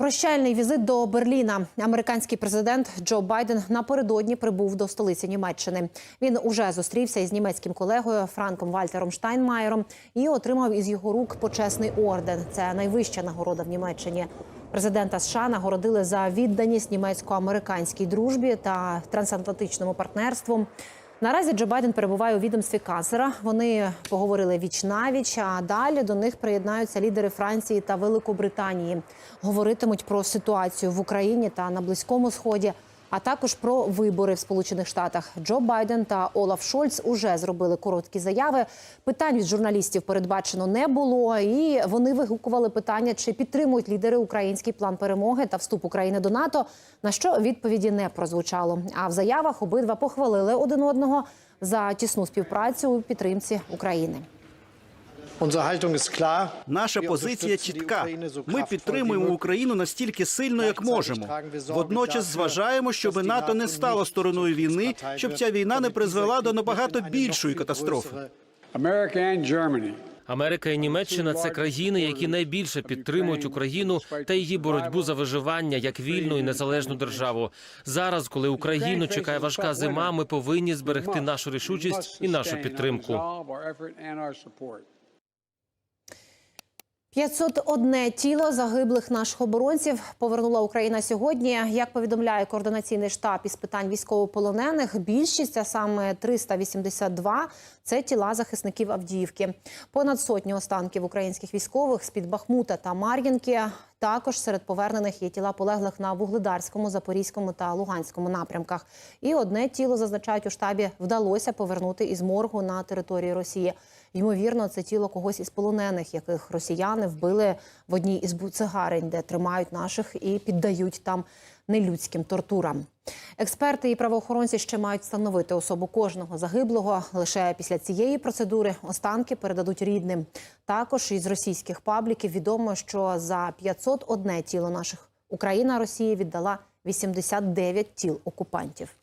Прощальний візит до Берліна. Американський президент Джо Байден напередодні прибув до столиці Німеччини. Він уже зустрівся із німецьким колегою Франком Вальтером Штайнмаєром і отримав із його рук почесний орден. Це найвища нагорода в Німеччині. Президента США нагородили за відданість німецько-американській дружбі та трансатлантичному партнерству. Наразі Джо Байден перебуває у відомстві канцлера. Вони поговорили віч навіч. А далі до них приєднаються лідери Франції та Великобританії. Говоритимуть про ситуацію в Україні та на Близькому Сході, а також про вибори в Сполучених Штатах. Джо Байден та Олаф Шольц уже зробили короткі заяви. Питань від журналістів передбачено не було, і вони вигукували питання, чи підтримують лідери український план перемоги та вступ України до НАТО. На що відповіді не прозвучало. А в заявах обидва похвалили один одного за тісну співпрацю у підтримці України. Наша позиція чітка. Ми підтримуємо Україну настільки сильно, як можемо. Водночас зважаємо, щоб НАТО не стало стороною війни, щоб ця війна не призвела до набагато більшої катастрофи. Америка і Німеччина це країни, які найбільше підтримують Україну та її боротьбу за виживання як вільну і незалежну державу. Зараз, коли Україну чекає важка зима, ми повинні зберегти нашу рішучість і нашу підтримку. 501 тіло загиблих наших оборонців повернула Україна сьогодні. Як повідомляє координаційний штаб із питань військовополонених, більшість, а саме 382 – це тіла захисників Авдіївки. Понад сотню останків українських військових з під Бахмута та Мар'їнки. Також серед повернених є тіла полеглих на Вугледарському, Запорізькому та Луганському напрямках. І одне тіло зазначають у штабі вдалося повернути із моргу на території Росії. Ймовірно, це тіло когось із полонених, яких росіяни вбили в одній із буцегарень, де тримають наших і піддають там нелюдським тортурам. Експерти і правоохоронці ще мають встановити особу кожного загиблого. Лише після цієї процедури останки передадуть рідним. Також із російських пабліків відомо, що за 501 тіло наших Україна Росії віддала 89 тіл окупантів.